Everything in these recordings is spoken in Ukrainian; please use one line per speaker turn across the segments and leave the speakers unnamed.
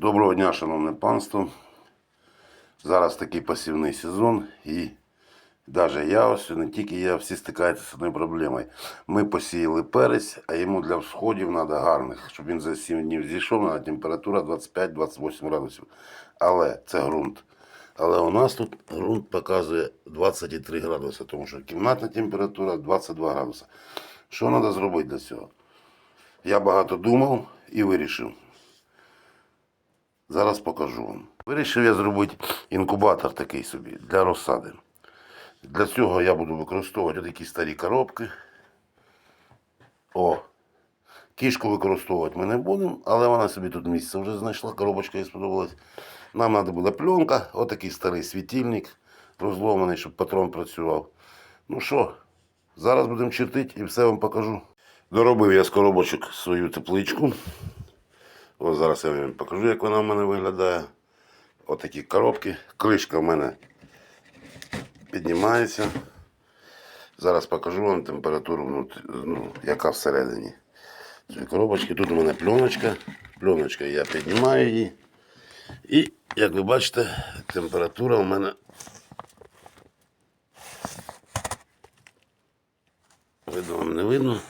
Доброго дня, шановне панство. Зараз такий пасівний сезон і навіть я, ось не тільки я, всі стикаються з одною проблемою. Ми посіяли перець, а йому для всходів треба гарних, щоб він за 7 днів зійшов, на температура 25-28 градусів. Але це ґрунт. Але у нас тут ґрунт показує 23 градуси, тому що кімнатна температура 22 градуси. Що треба зробити для цього? Я багато думав і вирішив. Зараз покажу вам. Вирішив я зробити інкубатор такий собі для розсади. Для цього я буду використовувати такі старі коробки. О, кішку використовувати ми не будемо, але вона собі тут місце вже знайшла, коробочка їй сподобалась. Нам треба буде пленка, отакий старий світильник, розломаний, щоб патрон працював. Ну що, зараз будемо чертити і все вам покажу. Доробив я з коробочок свою тепличку. Ось зараз я вам покажу, як вона в мене виглядає. Отакі коробки. Кришка в мене піднімається. Зараз покажу вам температуру, ну, яка всередині. Цієї коробочки. Тут у мене пленочка. Пленочка, я піднімаю її. І, як ви бачите, температура у мене. Видно, вам не видно.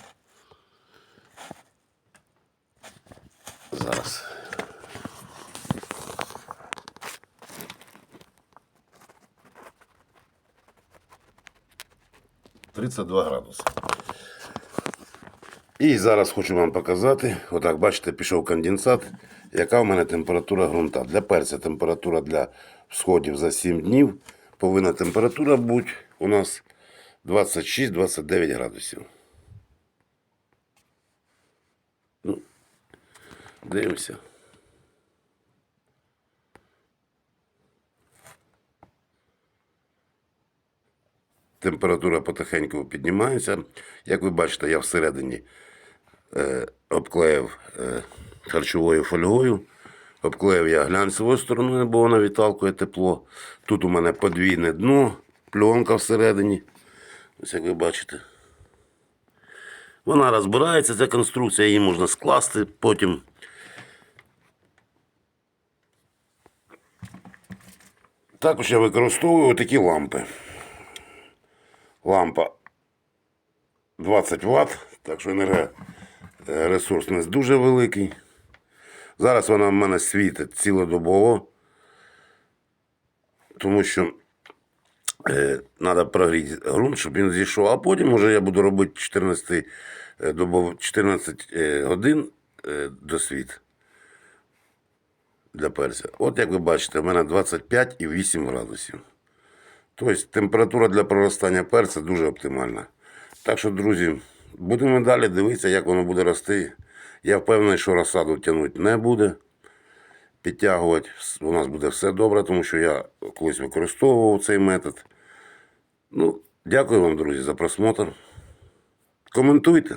32 градуси. І зараз хочу вам показати, отак, бачите, пішов конденсат, яка в мене температура ґрунта. Для перця температура для всходів за 7 днів. Повинна температура бути у нас 26-29 градусів. Ну, Дивимося. Температура потихеньку піднімається. Як ви бачите, я всередині е, обклеїв е, харчовою фольгою. Обклеїв я глянцевою стороною, бо вона відталкує тепло. Тут у мене подвійне дно, пленка всередині. Ось як ви бачите. Вона розбирається, ця конструкція, її можна скласти потім. Також я використовую такі лампи. Лампа 20 Вт, так що енергоресурс не дуже великий. Зараз вона в мене світить цілодобово, тому що треба прогріти ґрунт, щоб він зійшов. А потім вже я буду робити 14, е, добов, 14 е, годин е, до світ для перця. От як ви бачите, в мене 25,8 градусів. Тобто температура для проростання перця дуже оптимальна. Так що, друзі, будемо далі дивитися, як воно буде рости. Я впевнений, що розсаду тягнути не буде. Підтягувати у нас буде все добре, тому що я колись використовував цей метод. Ну, дякую вам, друзі, за просмотр. Коментуйте.